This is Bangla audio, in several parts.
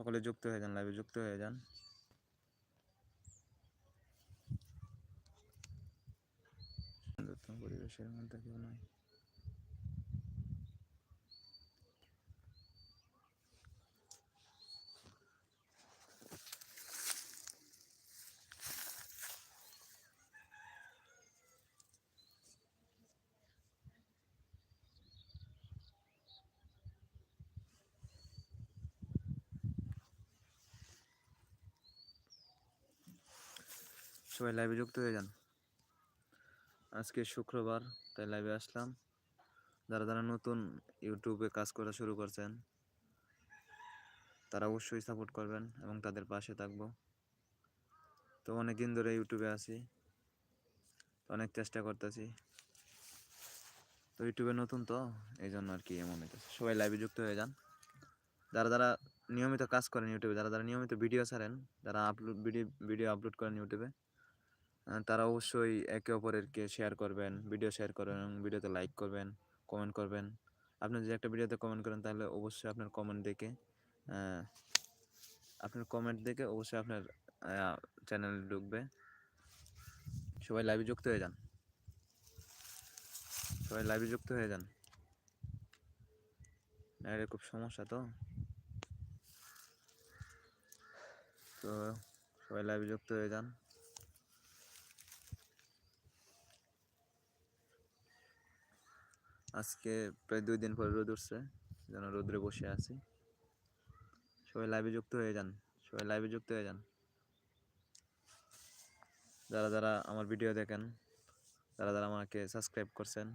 সকলে যুক্ত হয়ে যান লাইভে যুক্ত হয়ে যান। পরিবেশের মধ্যে কেউ নাই। সবাই লাইভে যুক্ত হয়ে যান। আজকে শুক্রবার, তাই লাইভে আসলাম। যারা যারা নতুন ইউটিউবে কাজ করা শুরু করছেন, তারা অবশ্যই সাপোর্ট করবেন এবং তাদের পাশে থাকব। তো অনেক দিন ধরে ইউটিউবে আছি, অনেক চেষ্টা করতেছি। তো ইউটিউবে নতুন তো, এই জন্য আর কি এমন হইতেছে। সবাই লাইভে যুক্ত হয়ে যান। যারা যারা নিয়মিত কাজ করেন ইউটিউবে যারা যারা নিয়মিত ভিডিও ছাড়েন, যারা আপলোড ভিডিও ভিডিও আপলোড করেন ইউটিউবে তারা অবশ্যই একে অপরেরকে শেয়ার করবেন ভিডিও শেয়ার করবেন এবং ভিডিওতে লাইক করবেন কমেন্ট করবেন। আপনি যদি একটা ভিডিওতে কমেন্ট করেন, তাহলে অবশ্যই আপনার কমেন্ট দেখে আপনার কমেন্ট দেখে অবশ্যই আপনার চ্যানেল ঢুকবে। সবাই লাইভে যুক্ত হয়ে যান। সবাই লাইভে যুক্ত হয়ে যান। এটা খুব সমস্যা তো। তো সবাই লাইভে যুক্ত হয়ে যান। আজকে প্রায় দুই দিন পরে রোদ উঠছে, যেন রোদ্রে বসে আছি। সবাই লাইভে যুক্ত হয়ে যান, সবাই লাইভে যুক্ত হয়ে যান। যারা যারা আমার ভিডিও দেখেন, যারা যারা আমাকে সাবস্ক্রাইব করছেন,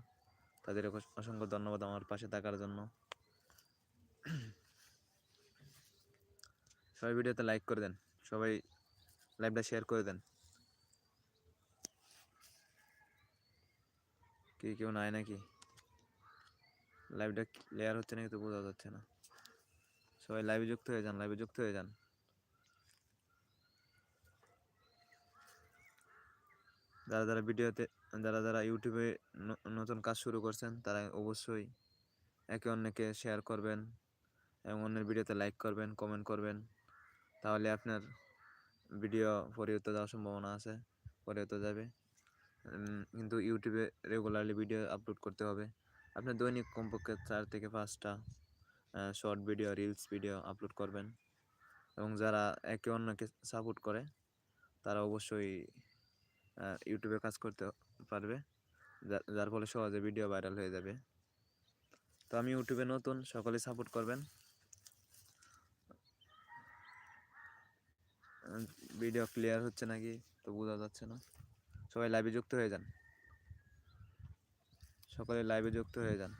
তাদের অসংখ্য ধন্যবাদ আমার পাশে থাকার জন্য। সবাই ভিডিওতে লাইক করে দেন, সবাই লাইভটা শেয়ার করে দেন। কি, কেউ নাই নাকি? লাইভটা ক্লিয়ার হচ্ছে নাকি তো বোঝা যাচ্ছে না। সবাই লাইভে যুক্ত হয়ে যান লাইভে যুক্ত হয়ে যান। যারা যারা ভিডিওতে, যারা যারা ইউটিউবে ন- নতুন কাজ শুরু করছেন, তারা অবশ্যই একে অন্যকে শেয়ার করবেন এবং অন্যের ভিডিওতে লাইক করবেন কমেন্ট করবেন। তাহলে আপনার ভিডিও পরিবর্তে যাওয়ার সম্ভাবনা আছে পরিবর্তে যাবে। কিন্তু ইউটিউবে রেগুলারলি ভিডিও আপলোড করতে হবে। আপনার দৈনিক কমপক্ষে চার থেকে পাঁচটা short video reels video upload করবেন। এবং যারা একে অন্যকে সাপোর্ট করে, তারা অবশ্যই ইউটিউবে কাজ করতে পারবে। যার ফলে সহজে ভিডিও ভাইরাল হয়ে যাবে। তো আমি ইউটিউবে নতুন সকলে সাপোর্ট করবেন। ভিডিও ক্লিয়ার হচ্ছে নাকি, তো বোঝা যাচ্ছে না। সবাই লাইভে যুক্ত হয়ে যান। সকলে লাইভে যুক্ত হয়ে যান।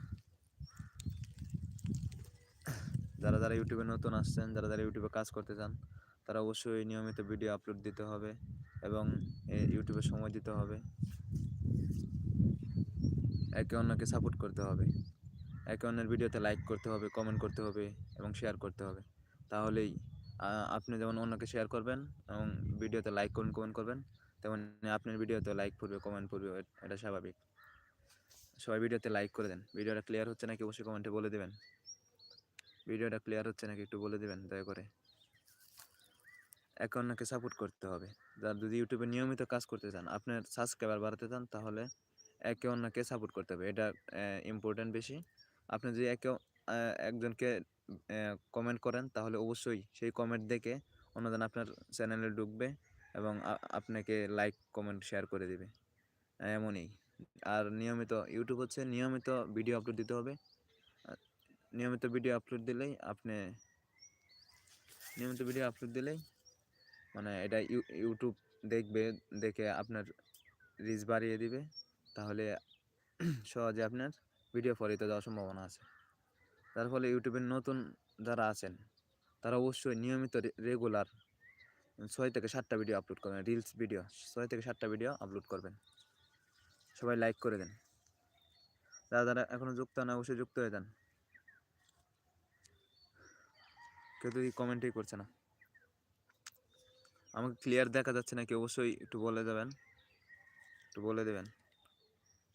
যারা যারা ইউটিউবে নতুন আসছেন, যারা যারা ইউটিউবে কাজ করতে চান, তারা অবশ্যই নিয়মিত ভিডিও আপলোড দিতে হবে এবং ইউটিউবে সময় দিতে হবে। একে অন্যকে সাপোর্ট করতে হবে। একে অন্যের ভিডিওতে লাইক করতে হবে কমেন্ট করতে হবে এবং শেয়ার করতে হবে। তাহলেই আপনি যেমন অন্যকে শেয়ার করবেন এবং ভিডিওতে লাইক করুন কমেন্ট করবেন, তেমন আপনার ভিডিওতে লাইক পড়বে কমেন্ট পড়বে এটা স্বাভাবিক। সবাই ভিডিওতে লাইক করে দেন। ভিডিওটা ক্লিয়ার হচ্ছে নাকি অবশ্যই কমেন্টে বলে দেবেন। ভিডিওটা ক্লিয়ার হচ্ছে নাকি একটু বলে দেবেন, দয়া করে। অন্যকে সাপোর্ট করতে হবে। যার যদি ইউটিউবে নিয়মিত কাজ করতে চান, আপনার সাবস্ক্রাইবার বাড়াতে চান, তাহলে একে অন্যকে সাপোর্ট করতে হবে। এটা ইম্পর্টেন্ট বেশি। আপনি যদি একে একজনকে কমেন্ট করেন, তাহলে অবশ্যই সেই কমেন্ট দেখে অন্যজন আপনার চ্যানেলে ঢুকবে এবং আপনাকে লাইক কমেন্ট শেয়ার করে দেবে। এমনই। আর নিয়মিত ইউটিউব হচ্ছে নিয়মিত ভিডিও আপলোড দিতে হবে। নিয়মিত ভিডিও আপলোড দিলেই আপনি, নিয়মিত ভিডিও আপলোড দিলেই মানে এটা ইউ- ইউটিউব দেখবে, দেখে আপনার রিচ বাড়িয়ে দিবে। তাহলে সহজে আপনার ভিডিও ফরিতে যাওয়ার সম্ভাবনা আছে। তার ফলে ইউটিউবের নতুন যারা আছেন, তারা অবশ্যই নিয়মিত রেগুলার ছয় থেকে সাতটা ভিডিও আপলোড করবেন রিলস ভিডিও ছয় থেকে সাতটা ভিডিও আপলোড করবেন। সবাই লাইক করে দেন। যারা যারা এখনও যুক্ত না অবশ্যই যুক্ত হয়ে যান। কেউ তো কমেন্টই করছে না। আমাকে ক্লিয়ার দেখা যাচ্ছে নাকি অবশ্যই একটু বলে দেবেন। একটু বলে দেবেন।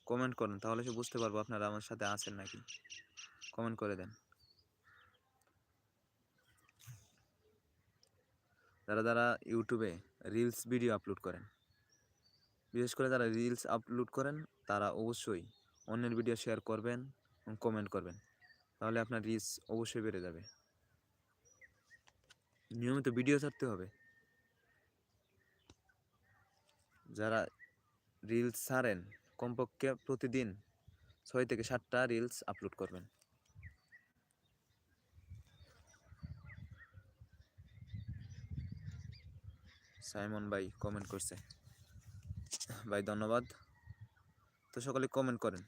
কমেন্ট করুন, তাহলে সে বুঝতে পারব আপনারা আমার সাথে আছেন নাকি। কমেন্ট করে দেন। যারা যারা ইউটিউবে রিলস ভিডিও আপলোড করেন বিশেষ করে যারা রিলস আপলোড করেন, তারা অবশ্যই অন্যের ভিডিও শেয়ার করবেন এবং কমেন্ট করবেন। তাহলে আপনার রিচ অবশ্যই বেড়ে যাবে। নিয়মিত ভিডিও ছাড়তে হবে। যারা রিলস ছাড়েন, কমপক্ষে প্রতিদিন ছয় থেকে সাতটা রিলস আপলোড করবেন। সাইমন ভাই কমেন্ট করছে। ভাই, ধন্যবাদ। তো সকলে কমেন্ট করেন।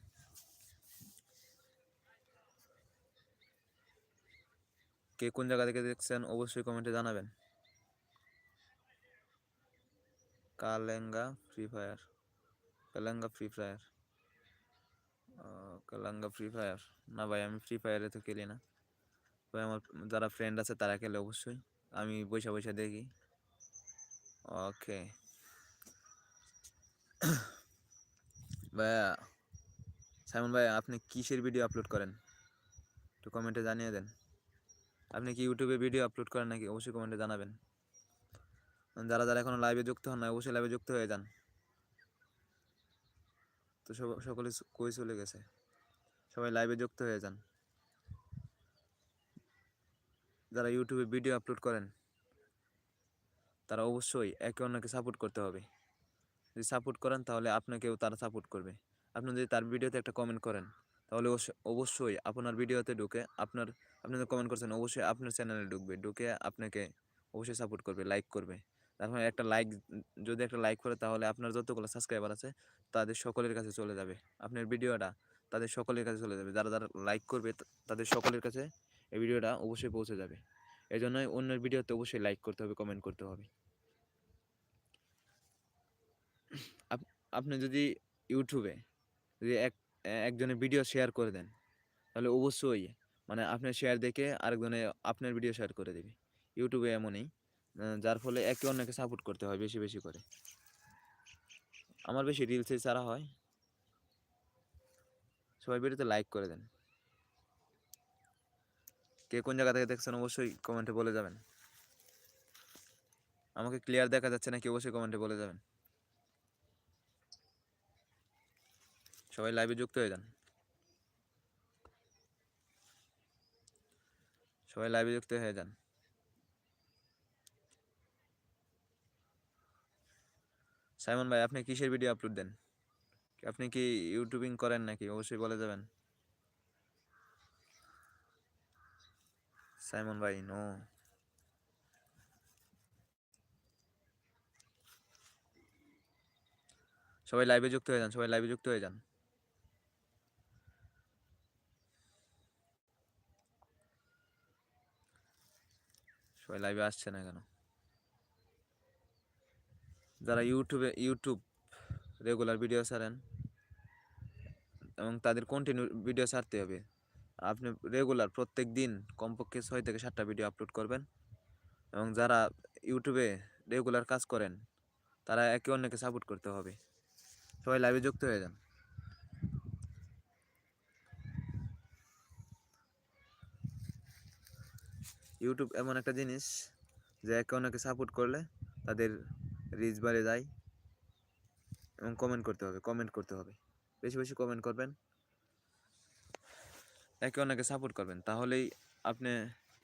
কে কোন জায়গা থেকে দেখছেন, অবশ্যই কমেন্টে জানাবেন। কালেঙ্গা ফ্রি ফায়ার কালেঙ্গা ফ্রি ফায়ার কালাঙ্গা ফ্রি ফায়ার না ভাই, আমি ফ্রি ফায়ারে তো খেলি না। ভাই, আমার যারা ফ্রেন্ড আছে তারা খেলে অবশ্যই। আমি বৈশা বৈশা দেখি। ওকে ভাইয়া, সাইমন ভাই আপনি কিসের ভিডিও আপলোড করেন? একটু কমেন্টে জানিয়ে দেন। আপনি কি ইউটিউবে ভিডিও আপলোড করেন নাকি অবশ্যই কমেন্টে জানাবেন। যারা যারা এখনও লাইভে যুক্ত হন না অবশ্যই লাইভে যুক্ত হয়ে যান। তো সব- সকলে কই চলে গেছে? সবাই লাইভে যুক্ত হয়ে যান। যারা ইউটিউবে ভিডিও আপলোড করেন, তারা অবশ্যই একে অন্যকে সাপোর্ট করতে হবে। যদি সাপোর্ট করেন, তাহলে আপনাকেও তারা সাপোর্ট করবে। আপনি যদি তার ভিডিওতে একটা কমেন্ট করেন, তাহলে অবশ্য- অবশ্যই আপনার ভিডিওতে ঢুকে আপনার, আপনি যে কমেন্ট করছেন, অবশ্যই আপনার চ্যানেলে ঢুকবে। ঢুকে আপনাকে অবশ্যই সাপোর্ট করবে লাইক করবে। তারপরে একটা লাইক যদি একটা লাইক করে, তাহলে আপনার যতগুলো সাবস্ক্রাইবার আছে, তাদের সকলের কাছে চলে যাবে। আপনার ভিডিওটা তাদের সকলের কাছে চলে যাবে। যারা যারা লাইক করবে তাদের সকলের কাছে এই ভিডিওটা অবশ্যই পৌঁছে যাবে। এই জন্যই অন্যের ভিডিওতে অবশ্যই লাইক করতে হবে কমেন্ট করতে হবে। আপনি যদি ইউটিউবে যদি এক, একজনের ভিডিও শেয়ার করে দেন, তাহলে অবশ্যই মানে আপনার শেয়ার দেখে আরেকজনে আপনার ভিডিও শেয়ার করে দেবে। ইউটিউবে এমনই যার ফলে একে অন্যকে সাপোর্ট করতে হয় বেশি বেশি করে। আমার বেশি রিলসে ছাড়া হয়। সবাই ভিডিওতে লাইক করে দেন। কে কোন জায়গা থেকে দেখছেন অবশ্যই কমেন্টে বলে যাবেন। আমাকে ক্লিয়ার দেখা যাচ্ছে নাকি অবশ্যই কমেন্টে বলে যাবেন। সবাই লাইভে যুক্ত হয়ে যান। সবাই লাইভে যুক্ত হয়ে যান। সাইমন ভাই, আপনি কিসের ভিডিও আপলোড দেন? আপনি কি ইউটিউবিং করেন নাকি? অবশ্যই বলে যাবেন। সাইমন ভাই নো সবাই লাইভে যুক্ত হয়ে যান, সবাই লাইভে যুক্ত হয়ে যান। সবাই লাইভে আসছে না কেন? যারা ইউটিউবে ইউটিউব রেগুলার ভিডিও ছাড়েন এবং তাদের কন্টিনিউ ভিডিও ছাড়তে হবে, আপনি রেগুলার প্রত্যেক দিন কমপক্ষে ছয় থেকে সাতটা ভিডিও আপলোড করবেন এবং যারা ইউটিউবে রেগুলার কাজ করেন, তারা একে অন্যকে সাপোর্ট করতে হবে। সবাই লাইভে যুক্ত হয়ে যান। ইউটিউব এমন একটা জিনিস যে একে অন্যকে সাপোর্ট করলে তাদের রিচ বাড়ে যায় এবং কমেন্ট করতে হবে কমেন্ট করতে হবে। বেশি বেশি কমেন্ট করবেন, একে অন্যকে সাপোর্ট করবেন, তাহলেই আপনি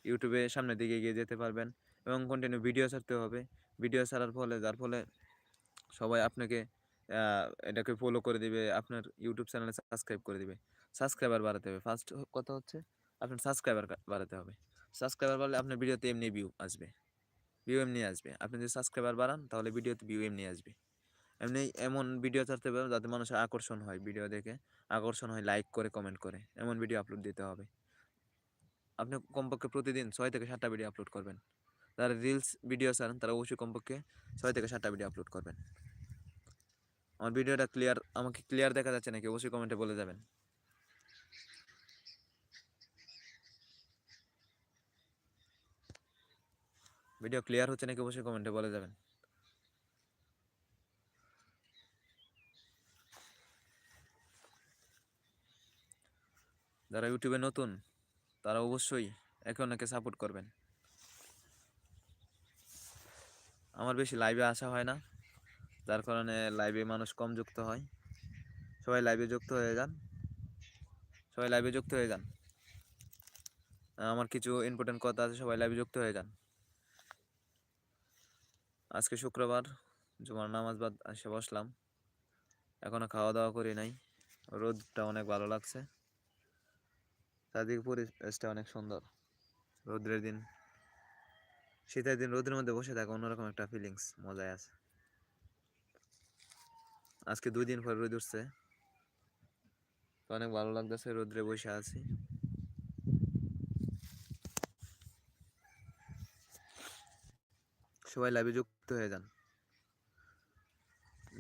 ইউটিউবে সামনের দিকে এগিয়ে যেতে পারবেন এবং কন্টিনিউ ভিডিও ছাড়তে হবে। ভিডিও ছাড়ার ফলে, যার ফলে সবাই আপনাকে এটাকে ফলো করে দিবে, আপনার ইউটিউব চ্যানেলে সাবস্ক্রাইব করে দিবে। সাবস্ক্রাইবার বাড়াতে হবে। ফার্স্ট কথা হচ্ছে, আপনার সাবস্ক্রাইবার বাড়াতে হবে। সাবস্ক্রাইবার বাড়লে আপনার ভিডিওতে এমনি ভিউ আসবে। ভিউ এমনি আসবে। আপনি যদি সাবস্ক্রাইবার বাড়ান, তাহলে ভিডিওতে ভিউ এমনি আসবে। এমনি এমন ভিডিও ছাড়তে হবে যাতে মানুষের আকর্ষণ হয় ভিডিও দেখে। আকর্ষণ হয় লাইক করে কমেন্ট করে। এমন ভিডিও আপলোড দিতে হবে। আপনি কমপক্ষে প্রতিদিন ছয় থেকে সাতটা ভিডিও আপলোড করবেন। যারা রিলস ভিডিও ছাড়েন, তারা অবশ্যই কমপক্ষে ছয় থেকে সাতটা ভিডিও আপলোড করবেন। আমার ভিডিওটা ক্লিয়ার আমাকে ক্লিয়ার দেখা যাচ্ছে নাকি? অবশ্যই কমেন্টে বলে যাবেন। ভিডিও ক্লিয়ার হচ্ছে নাকি অবশ্যই কমেন্টে বলে যাবেন। যারা ইউটিউবে নতুন, তারা অবশ্যই একে অন্যকে সাপোর্ট করবেন। আমার বেশি লাইভে আসা হয় না, যার কারণে লাইভে মানুষ কম যুক্ত হয়। সবাই লাইভে যুক্ত হয়ে যান। সবাই লাইভে যুক্ত হয়ে যান। আমার কিছু ইম্পর্টেন্ট কথা আছে, সবাই লাইভে যুক্ত হয়ে যান। আজকে শুক্রবার, জুমার নামাজ বাদ এসে বসলাম। এখনও খাওয়া দাওয়া করি নাই। রোদটা অনেক ভালো লাগছে। চারদিকে পরিবেশটা অনেক সুন্দর। রোদ্রের দিন, শীতের দিন রোদের মধ্যে বসে থাকা অন্যরকম একটা ফিলিংস মজায় আছে। আজকে দুই দিন পর রোদ উঠছে। অনেক ভালো লাগতেছে রোদ্রে বসে আছি। সবাই লাইভে যুক্ত হয়ে যান।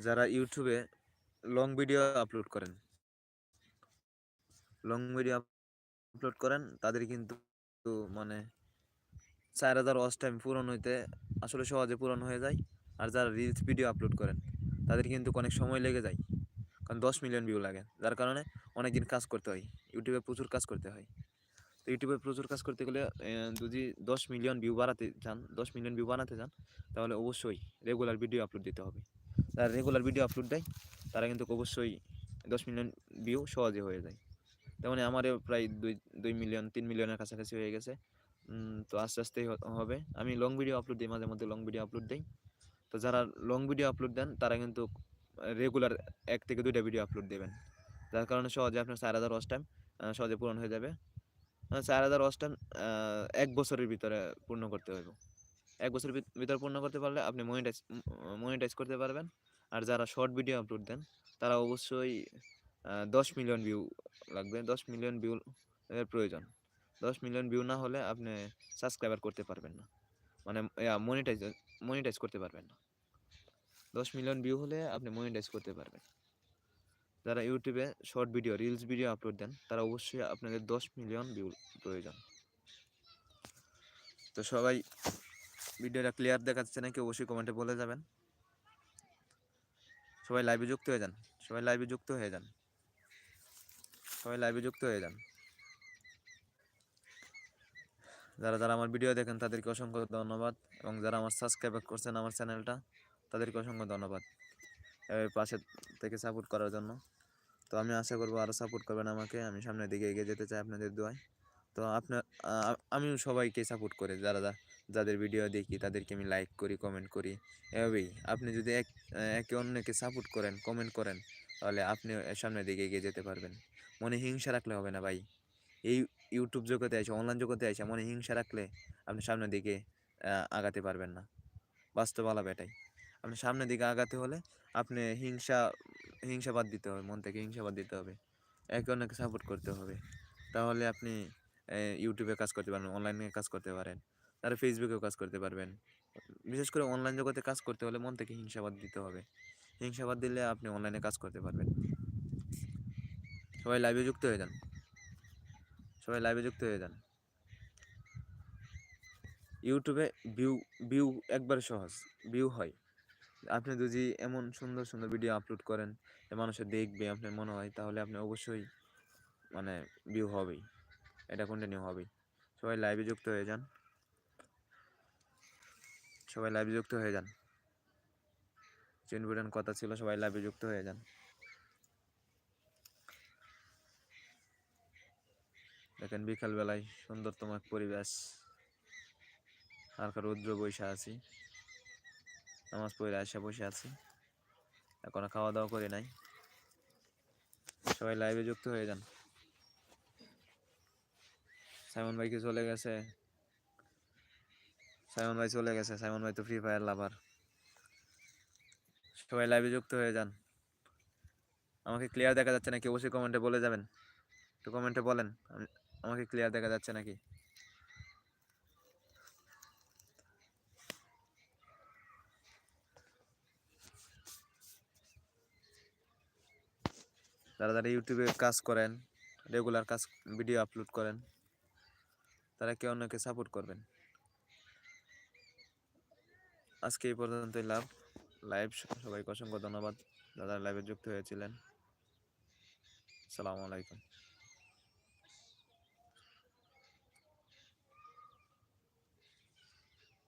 যারা ইউটিউবে লং ভিডিও আপলোড করেন লং ভিডিও আপলোড করেন, তাদের কিন্তু মানে চার হাজার ওয়াচ টাইম পূরণ হইতে আসলে সহজে পূরণ হয়ে যায়। আর যারা রিলস ভিডিও আপলোড করেন, তাদের কিন্তু অনেক সময় লেগে যায়। কারণ দশ মিলিয়ন ভিউ লাগে। যার কারণে অনেক দিন কাজ করতে হয়। ইউটিউবে প্রচুর কাজ করতে হয়। ইউটিউবে প্রচুর কাজ করতে গেলে যদি দশ মিলিয়ন ভিউ বাড়াতে চান, দশ মিলিয়ন ভিউ বানাতে চান, তাহলে অবশ্যই রেগুলার ভিডিও আপলোড দিতে হবে। যারা রেগুলার ভিডিও আপলোড দেয়, তারা কিন্তু অবশ্যই দশ মিলিয়ন ভিউ সহজে হয়ে যায়। তেমন আমারও প্রায় দুই দুই মিলিয়ন তিন মিলিয়নের কাছাকাছি হয়ে গেছে। তো আস্তে আস্তেই হবে। আমি লং ভিডিও আপলোড দিই, মাঝে মধ্যে লং ভিডিও আপলোড দিই। তো যারা লং ভিডিও আপলোড দেন, তারা কিন্তু রেগুলার এক থেকে দুইটা ভিডিও আপলোড দেবেন। যার কারণে সহজে আপনার চার হাজার ওয়াচ টাইম সহজে পূরণ হয়ে যাবে। চার হাজার টাইম এক বছরের ভিতরে পূর্ণ করতে হবে এক বছরের ভিত- ভিতরে পূর্ণ করতে পারলে আপনি মনিটাইজ মনিটাইজ করতে পারবেন। আর যারা শর্ট ভিডিও আপলোড দেন, তারা অবশ্যই দশ মিলিয়ন ভিউ লাগবে। দশ মিলিয়ন ভিউ এর প্রয়োজন। দশ মিলিয়ন ভিউ না হলে আপনি সাবস্ক্রাইবার করতে পারবেন না। মানে মনিটাইজ মনিটাইজ করতে পারবেন না। দশ মিলিয়ন ভিউ হলে আপনি মনিটাইজ করতে পারবেন। যারা ইউটিউবে short video reels video upload দেন, তারা অবশ্যই আপনাদের দশ মিলিয়ন ভিউ প্রয়োজন। তো সবাই ভিডিওটা ক্লিয়ার দেখাচ্ছে নাকি অবশ্যই কমেন্টে বলে যাবেন। সবাই লাইভে যুক্ত হয়ে যান। সবাই লাইভে যুক্ত হয়ে যান। সবাই লাইভে যুক্ত হয়ে যান। যারা যারা আমার ভিডিও দেখেন, তাদেরকে অসংখ্য ধন্যবাদ। এবং যারা আমার সাবস্ক্রাইব করছেন আমার চ্যানেলটা তাদেরকে অসংখ্য ধন্যবাদ। পাশে থেকে সাপোর্ট করার জন্য। তো আমি আশা করব আরও সাপোর্ট করবেন আমাকে। আমি সামনের দিকে এগিয়ে যেতে চাই আপনাদের দোয়ায়। তো আপনার আমিও সবাইকে সাপোর্ট করি, যারা যাদের ভিডিও দেখি তাদেরকে আমি লাইক করি কমেন্ট করি। এভাবেই আপনি যদি এক, একে অন্যকে সাপোর্ট করেন কমেন্ট করেন, তাহলে আপনি সামনের দিকে এগিয়ে যেতে পারবেন। মনে হিংসা রাখলে হবে না ভাই। এই ইউটিউব জগতে আছে অনলাইন জগতে আছে মনে হিংসা রাখলে আপনি সামনের দিকে আগাতে পারবেন না। বাস্তব আলাপ এটাই। আপনি সামনের দিকে আগাতে হলে আপনি হিংসা হিংসাবাদ দিতে হবে, মন থেকে হিংসাবাদ দিতে হবে। একে অন্যকে সাপোর্ট করতে হবে। তাহলে আপনি ইউটিউবে কাজ করতে পারবেন অনলাইনে কাজ করতে পারেন আর ফেসবুকেও কাজ করতে পারবেন। বিশেষ করে অনলাইন জগতে কাজ করতে হলে মন থেকে হিংসাবাদ দিতে হবে। হিংসাবাদ দিলে আপনি অনলাইনে কাজ করতে পারবেন। সবাই লাইভে যুক্ত হয়ে যান। সবাই লাইভে যুক্ত হয়ে যান। ইউটিউবে ভিউ ভিউ একবারে সহজ ভিউ হয়। আপনি যদি এমন সুন্দর সুন্দর ভিডিও আপলোড করেন, যে মানুষে দেখবে, আপনার মনে হয়, তাহলে আপনি অবশ্যই মানে ভিউ হবেই। এটা কন্টিনিউ হবেই। সবাই লাইভে যুক্ত হয়ে যান। সবাই লাইভে যুক্ত হয়ে যান। চিনবুডেন কথা ছিল, সবাই লাইভে যুক্ত হয়ে যান। দেখেন, বিকালবেলায় সুন্দরতম এক পরিবেশ। হালকা রৌদ্র বসে আছি। নামাজ পড়ে আসে, বসে আছি। এখনও খাওয়া দাওয়া করি নাই। সবাই লাইভে যুক্ত হয়ে যান। সাইমন ভাই কি চলে গেছে। সাইমন ভাই চলে গেছে। সাইমন ভাই তো ফ্রি ফায়ার লাভার সবাই লাইভে যুক্ত হয়ে যান। আমাকে ক্লিয়ার দেখা যাচ্ছে নাকি? অবশ্যই কমেন্টে বলে যাবেন। একটু কমেন্টে বলেন। আমাকে ক্লিয়ার দেখা যাচ্ছে নাকি? যারা যারা ইউটিউবে কাজ করেন রেগুলার কাজ ভিডিও আপলোড করেন, তারা কেউ অন্যকে সাপোর্ট করবেন। আজকে এই পর্যন্তই, লাভ লাইভ সবাইকে অসংখ্য ধন্যবাদ। যারা লাইভে যুক্ত হয়েছিলেন, আসসালামু আলাইকুম।